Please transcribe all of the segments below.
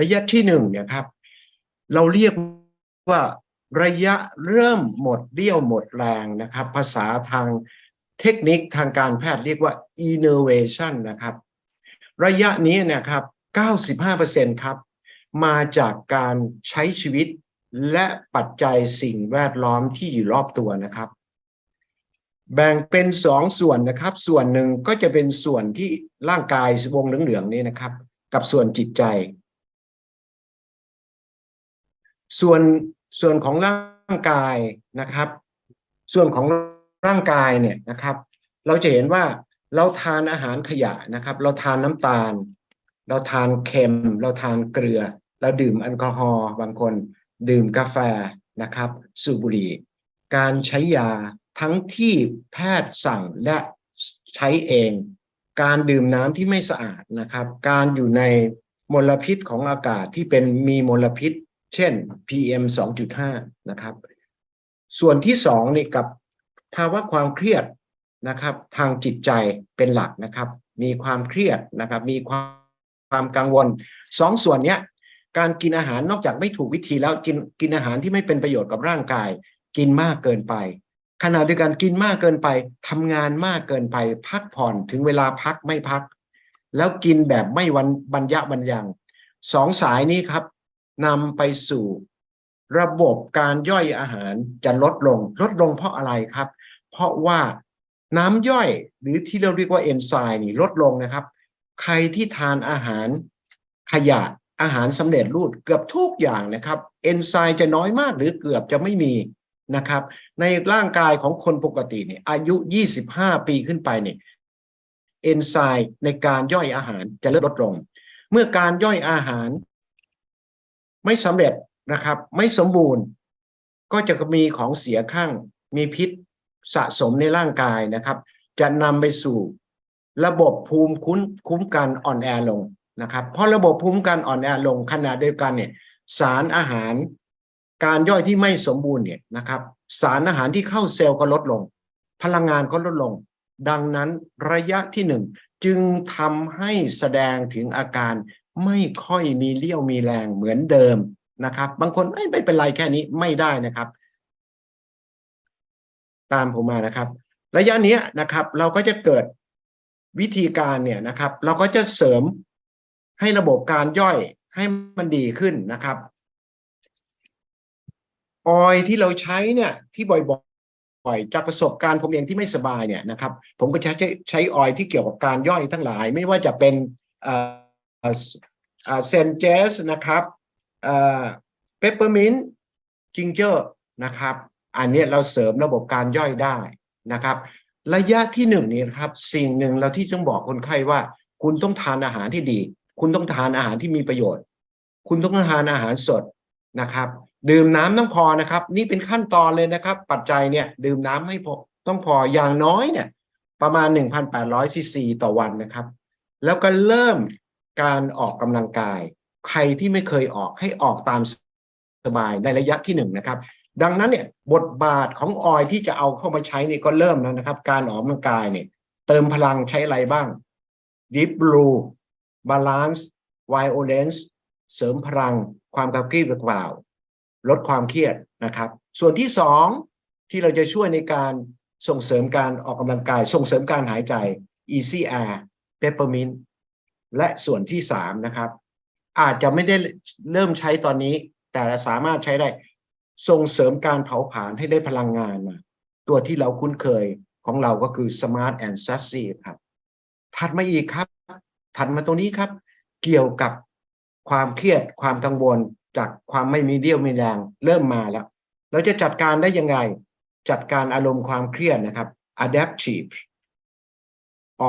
ระยะที่หนึ่งเนี่ยครับ เราเรียกว่าระยะเริ่มหมดเรี่ยวหมดแรงนะครับ ภาษาทางเทคนิคทางการแพทย์เรียกว่า innovation นะครับ ระยะนี้เนะครับ 95%ครับ มาจากการใช้ชีวิตและปัจจัยสิ่งแวดล้อมที่อยู่รอบตัวนะครับ แบ่งเป็นสองส่วนนะครับ ส่วนหนึ่งก็จะเป็นส่วนที่ร่างกายวงเหลืองๆนี้นะครับ กับส่วนจิตใจ ส่วนส่วนของร่างกายนะครับ ส่วนของร่างกายเนี่ยนะครับ เราจะเห็นว่าเราทานอาหารขยะนะครับ เราทานน้ำตาล เราทานเค็ม เราทานเกลือ เราดื่มแอลกอฮอล์บางคน ดื่มกาแฟนะครับ สูบบุหรี่ การใช้ยาทั้งที่แพทย์สั่งและใช้เอง การดื่มน้ำที่ไม่สะอาดนะครับ การอยู่ในมลพิษของอากาศที่เป็นมีมลพิษ เช่น PM 2.5 นะครับ ส่วนที่สองนี่กับภาวะความเครียดนะครับ ทางจิตใจเป็นหลักนะครับ มีความเครียดนะครับ มีความความกังวลสองส่วนเนี้ยการกินอาหารนอกจากไม่ถูกวิธีแล้วกินกินอาหารที่ไม่เป็นประโยชน์กับร่างกาย กินมากเกินไปขณะเดียวกันกินมากเกินไปทำงานมากเกินไป พักผ่อนถึงเวลาพักไม่พัก แล้วกินแบบไม่วันบรรยะบรรยังสองสายนี้ครับ นำไปสู่ระบบการย่อยอาหารจะลดลง ลดลงเพราะอะไรครับ เพราะว่าน้ำย่อยหรือที่เราเรียกว่าเอนไซม์นี่ลดลงนะครับ ใครที่ทานอาหารขยะอาหารสำเร็จรูปเกือบทุกอย่างนะครับเอนไซม์จะน้อยมากหรือเกือบจะไม่มีนะครับ ในร่างกายของคนปกติเนี่ยอายุ 25 ปีขึ้นไปเนี่ยเอนไซม์ในการย่อยอาหารจะลดลง เมื่อการย่อยอาหาร ไม่สำเร็จนะครับ ไม่สมบูรณ์ ก็จะมีของเสียข้างมีพิษสะสมในร่างกายนะครับ จะนำไปสู่ระบบภูมิคุ้มคุ้มกันอ่อนแอลงนะครับเพราะระบบภูมิคุ้มกันอ่อนแอลงขณะเดียวกันเนี่ยสารอาหาร การย่อยที่ไม่สมบูรณ์เนี่ยนะครับ สารอาหารที่เข้าเซลล์ก็ลดลง พลังงานก็ลดลง ดังนั้นระยะที่หนึ่งจึงทำให้แสดงถึงอาการ ไม่ค่อยมีเลี้ยวมีแรงเหมือนเดิมนะครับ บางคนไม่เป็นไรแค่นี้ไม่ได้นะครับ ตามผมมานะครับ ระยะนี้นะครับ เราก็จะเกิดวิธีการเนี่ยนะครับ เราก็จะเสริมให้ระบบการย่อยให้มันดีขึ้นนะครับออยที่เราใช้เนี่ยที่บ่อยๆจากประสบการณ์ผมเองที่ไม่สบายเนี่ยนะครับ ผมก็ใช้ใช้ออยที่เกี่ยวกับการย่อยทั้งหลาย ไม่ว่าจะเป็นเอ่อ เซนเจสนะครับเปปเปอร์มินต์จิงเจอร์นะครับ อันนี้เราเสริมระบบการย่อยได้นะครับ ระยะที่หนึ่งนี้นะครับ สิ่งหนึ่งเราที่ต้องบอกคนไข้ว่า คุณต้องทานอาหารที่ดี คุณต้องทานอาหารที่มีประโยชน์ คุณต้องทานอาหารสดนะครับ ดื่มน้ำต้องพอนะครับ นี่เป็นขั้นตอนเลยนะครับ ปัจจัยเนี่ยดื่มน้ำให้พอต้องพออย่างน้อยเนี่ยประมาณ 1,800ซีซีต่อวันนะครับ แล้วก็เริ่ม การออกกำลังกาย ใครที่ไม่เคยออกให้ออกตามสบายในระยะที่หนึ่งนะครับ ดังนั้นเนี่ยบทบาทของออยที่จะเอาเข้ามาใช้นี่ก็เริ่มแล้วนะครับ การออกกำลังกายเนี่ยเติมพลังใช้อะไรบ้าง Deep Blue Balance Violence เสริมพลังความกระปรี้กระเปร่าลดความเครียดนะครับ ส่วนที่สองที่เราจะช่วยในการส่งเสริมการออกกำลังกาย ส่งเสริมการหายใจ Easy Air Peppermint และส่วนที่สามนะครับ อาจจะไม่ได้เริ่มใช้ตอนนี้ แต่สามารถใช้ได้ส่งเสริมการเผาผลาญให้ได้พลังงานมาตัวที่เราคุ้นเคยของเราก็คือ Smart and Sassy ครับถัดมาอีกครับ ถัดมาตรงนี้ครับ เกี่ยวกับความเครียดความกังวลจากความไม่มีเดี่ยวมีแรงเริ่มมาแล้ว เราจะจัดการได้ยังไง จัดการอารมณ์ความเครียดนะครับ adaptive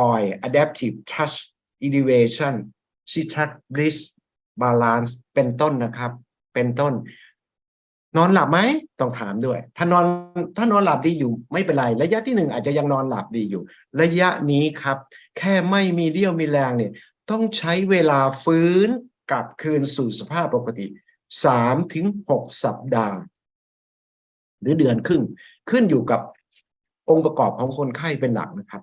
oil adaptive trust elevation citrus bliss balance เป็นต้นนะครับ เป็นต้น นอนหลับไหมต้องถามด้วย ถ้านอนถ้านอนหลับดีอยู่ไม่เป็นไร ระยะที่หนึ่งอาจจะยังนอนหลับดีอยู่ ระยะนี้ครับ แค่ไม่มีเรี่ยวมีแรงเนี่ย ต้องใช้เวลาฟื้นกลับคืนสู่สภาพปกติสามถึงหกสัปดาห์ หรือเดือนครึ่ง ขึ้นอยู่กับองค์ประกอบของคนไข้เป็นหลักนะครับ